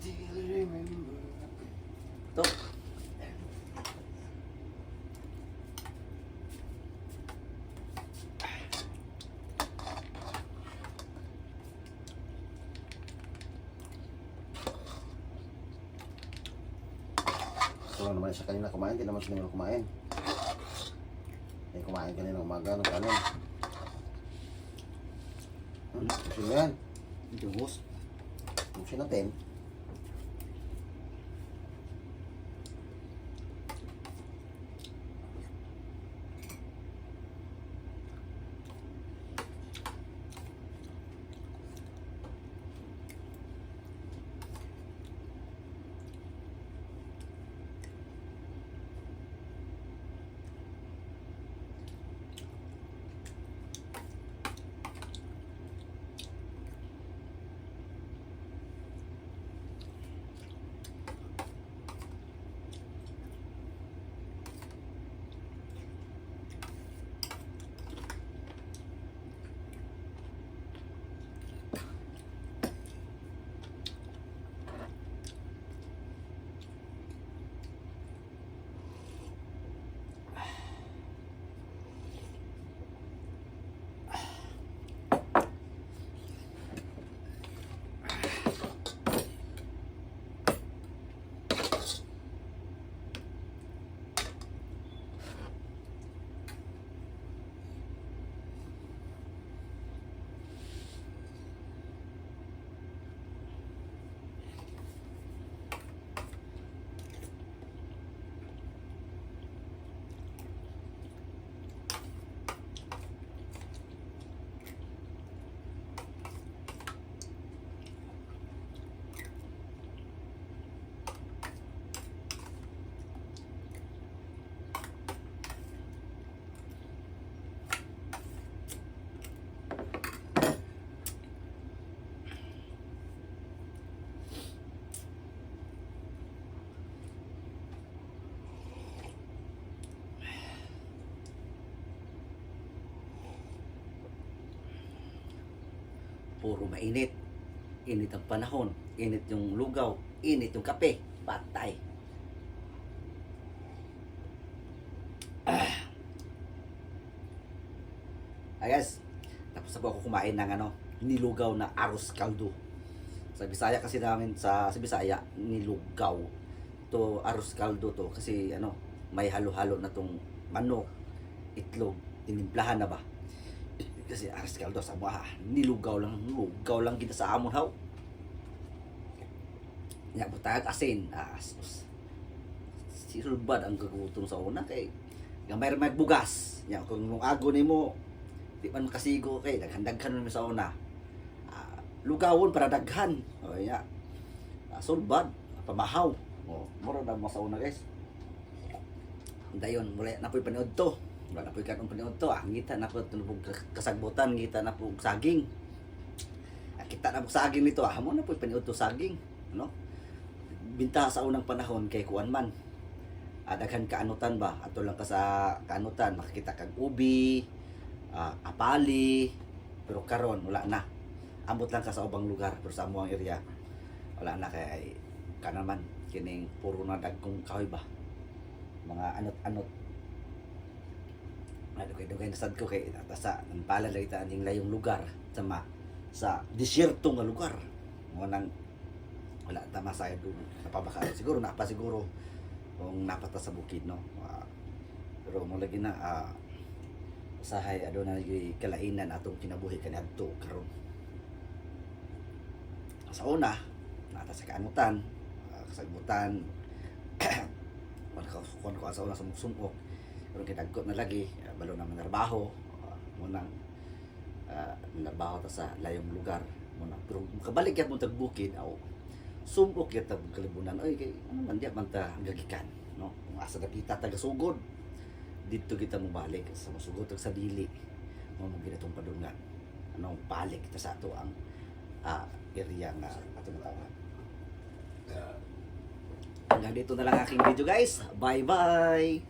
still remember. Ito. Ito lang naman sa kanina kumain, hindi naman sila kumain. Ay, kumain ka umaga ng kanin. Hmm, gusto mo yan? Diyos. Gusto natin. Puro mainit. Init ang panahon. Init yung lugaw. Init yung kape. Patay. Ah. Ayos. Tapos na po ako kumain ng ano, nilugaw na arroz caldo. Sa Bisaya kasi namin sa, sa Bisaya, nilugaw. To arroz caldo to kasi ano, may halo-halo na tong manok, itlog, tinimplahan na ba? Kasi arroz caldo sa mga nilugaw lang, lugaw lang kita sa amon haw. Nya butag asin, sus. Si Sulbad ang kagutom sa una kay gamay may bugas. Nya kung nung ago nimo di man kasigo kay daghan-daghan mo sa una. Ah, lugawon para daghan. O nya. Ah, sulbad, pamahaw. O, mura na sa una guys. Dayon, mula na po'y panood to. Wala na po'y kanong panood to. Ah, ngita na po tunubog kasagbutan, ngita na po saging. Ah, kita na po saging nito. Ah, mo na po'y panood to saging. No? Binta sa unang panahon kay kuan man. Ah, daghan kaanutan ba? Ato lang ka sa kaanutan, makikita kag ubi, ah, apali, pero karon wala na. Ambot lang ka sa ubang lugar pero sa amuang area wala na kay kanaman kining puro na dagkong kahoy ba mga anot-anot kay dugay nasad ko kay sa ang pala lang ita aning layong lugar sa ma sa disyerto nga lugar. Mo nang wala ta masaya doon napabaka siguro napa siguro. Kung napata sa bukid no? Ah, pero mo lagi na ah, usahay ado na lagi kalainan atong kinabuhi kaniadto karon. Sa una nata sa kaanutan ah, kasagbutan kung ko ko sa una sumuk-sumok pero kinagkot na lagi ah, balo na manarbaho. Uh, munang uh, narbaho ta sa layong lugar. Muna pero kabalik yat mo tag bukid aw. Sumok yat tag kalibunan. Oy kay ano man di man ta gagikan no? Kung asa na kita taga sugod dito kita mo balik sa masugod tag sa dili. Mo mo ginatong padungan. Ano balik kita sa ato ang ah, area nga ato natawag hanggang dito na lang aking video guys. Bye bye